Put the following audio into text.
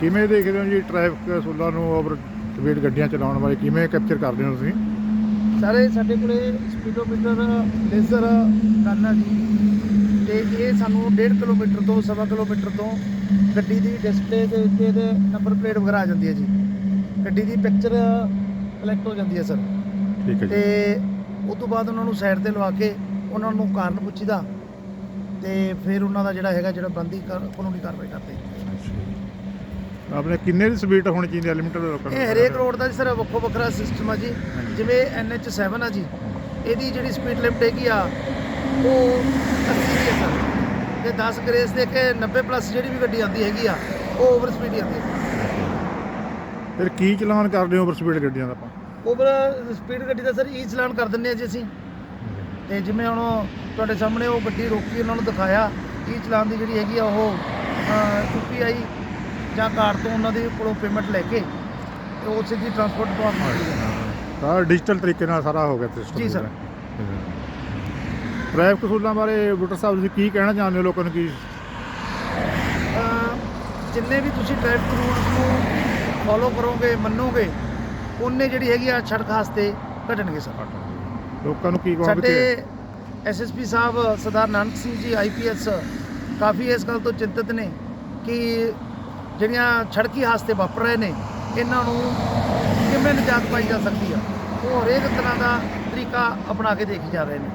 ਕਿਵੇਂ ਦੇਖਦੇ ਹੋ ਜੀ ਟ੍ਰੈਫਿਕ ਸੂਲਾਂ ਨੂੰ ਓਵਰ ਸਪੀਡ ਗੱਡੀਆਂ ਚਲਾਉਣ ਵਾਲੇ ਕਿਵੇਂ ਕੈਪਚਰ ਕਰਦੇ ਹੋ ਤੁਸੀਂ? ਸਾਰੇ ਸਾਡੇ ਕੋਲੇ ਸਪੀਡੋਮੀਟਰ ਲੇਜ਼ਰ ਗਨ ਜੀ। ਤੇ ਇਹ ਸਾਨੂੰ 1.5 ਕਿਲੋਮੀਟਰ ਤੋਂ ਸਵਾ ਕਿਲੋਮੀਟਰ ਤੋਂ ਗੱਡੀ ਦੀ ਡਿਸਪਲੇ ਦੇ ਉੱਤੇ ਇਹਦੇ ਨੰਬਰ ਪਲੇਟ ਵਗੈਰਾ ਆ ਜਾਂਦੀ ਹੈ ਜੀ। ਗੱਡੀ ਦੀ ਪਿਕਚਰ ਕਲੈਕਟ ਹੋ ਜਾਂਦੀ ਹੈ ਸਰ ਠੀਕ ਹੈ ਤੇ ਉਸ ਤੋਂ ਬਾਅਦ ਉਹਨਾਂ ਨੂੰ ਸਾਈਡ ਤੇ ਲਵਾ ਕੇ ਉਹਨਾਂ ਨੂੰ ਕਾਰਨ ਪੁੱਛੀਦਾ। ਤੇ ਫਿਰ ਉਹਨਾਂ ਦਾ ਜਿਹੜਾ ਹੈਗਾ ਜਿਹੜਾ ਬੰਦੀ ਕਾਨੂੰਨੀ ਕਾਰਵਾਈ ਕਰਦੇ। ਆਪਣੇ ਕਿੰਨੇ ਦੀ ਸਪੀਡ ਹੋਣੀ ਚਾਹੀਦੀ ਹੈ ਲਿਮਿਟ ਲੋਕਾਂ ਨੂੰ? ਇਹ ਹਰੇਕ ਰੋਡ ਦਾ ਜੀ ਸਰ ਵੱਖੋ ਵੱਖਰਾ ਸਿਸਟਮ ਆ ਜੀ। ਜਿਵੇਂ NH7 ਆ ਜੀ ਇਹਦੀ ਜਿਹੜੀ ਸਪੀਡ ਲਿਮਟ ਹੈਗੀ ਆ ਉਹ 80 ਦੀ ਹੈ ਸਰ। ਤੇ 10 ਗ੍ਰੇਸ ਦੇ ਕੇ 90 ਪਲੱਸ ਜਿਹੜੀ ਵੀ ਗੱਡੀ ਆਉਂਦੀ ਹੈਗੀ ਆ ਉਹ ਓਵਰ ਸਪੀਡ ਹੀ ਆਉਂਦੀ ਹੈ ਫਿਰ ਕੀ ਚਲਾਨ ਕਰਦੇ ਹੋ ਓਵਰ ਸਪੀਡ ਗੱਡੀਆਂ ਦਾ ਆਪਾਂ? ਓਵਰ ਸਪੀਡ ਗੱਡੀ ਦਾ ਸਰ ਈ ਚਲਾਨ ਕਰ ਦਿੰਦੇ ਆ ਜੀ ਅਸੀਂ। ਤੇ ਜਿਵੇਂ ਹੁਣ ਤੁਹਾਡੇ ਸਾਹਮਣੇ ਉਹ ਗੱਡੀ ਰੋਕੀ ਉਹਨਾਂ ਨੂੰ ਦਿਖਾਇਆ ਈ ਚਲਾਨ ਦੀ ਜਿਹੜੀ ਹੈਗੀ ਆ ਉਹ ਯੂਪੀਆਈ ਜਾਂ ਕਾਰਡ ਤੋਂ ਉਹਨਾਂ ਦੇ ਕੋਲੋਂ ਪੇਮੈਂਟ ਲੈ ਕੇ ਤੇ ਉਹ ਸਿੱਧੀ ਟਰਾਂਸਪੋਰਟ ਡਿਪਾਰਟਮੈਂਟ ਨੂੰ ਜਾਂਦੀ ਸਾਰਾ ਡਿਜੀਟਲ ਤਰੀਕੇ ਨਾਲ ਸਾਰਾ ਹੋ ਗਿਆ ਸਿਸਟਮ ਜੀ ਸਰ। ਟ੍ਰੈਫਿਕ ਸੂਲਾਂ ਬਾਰੇ ਬੁੱਟਰ ਸਾਹਿਬ ਤੁਸੀਂ ਕੀ ਕਹਿਣਾ ਚਾਹੁੰਦੇ ਹੋ ਲੋਕਾਂ ਨੂੰ ਕੀ? ਅਹ ਜਿੰਨੇ ਵੀ ਤੁਸੀਂ ਟ੍ਰੈਫਿਕ ਰੂਲਸ ਨੂੰ ਫੋਲੋ ਕਰੋਗੇ ਮੰਨੋਗੇ ਉਹਨੇ ਜਿਹੜੀ ਹੈਗੀ ਆ ਸੜਕ ਹਾਦਸੇ ਘਟਣਗੇ ਸਰ ਲੋਕਾਂ ਨੂੰ ਕੀ ਕਹੋਗੇ ਸਾਡੇ ਐਸਐਸਪੀ ਸਾਹਿਬ ਸਰਦਾਰ ਨਾਨਕ ਸਿੰਘ ਜੀ ਆਈਪੀਐਸ ਕਾਫੀ ਇਸ ਗੱਲ ਤੋਂ ਚਿੰਤਤ ਨੇ ਕਿ ਜਿਹੜੀਆਂ ਸੜਕੀ ਹਾਦਸੇ ਵਾਪਰ ਰਹੇ ਨੇ ਇਹਨਾਂ ਨੂੰ ਕਿਵੇਂ ਨਿਜਾਤ ਪਾਈ ਜਾ ਸਕਦੀ ਆ? ਉਹ ਹਰੇਕ ਤਰ੍ਹਾਂ ਦਾ ਤਰੀਕਾ ਅਪਣਾ ਕੇ ਦੇਖੀ ਜਾ ਰਹੇ ਨੇ।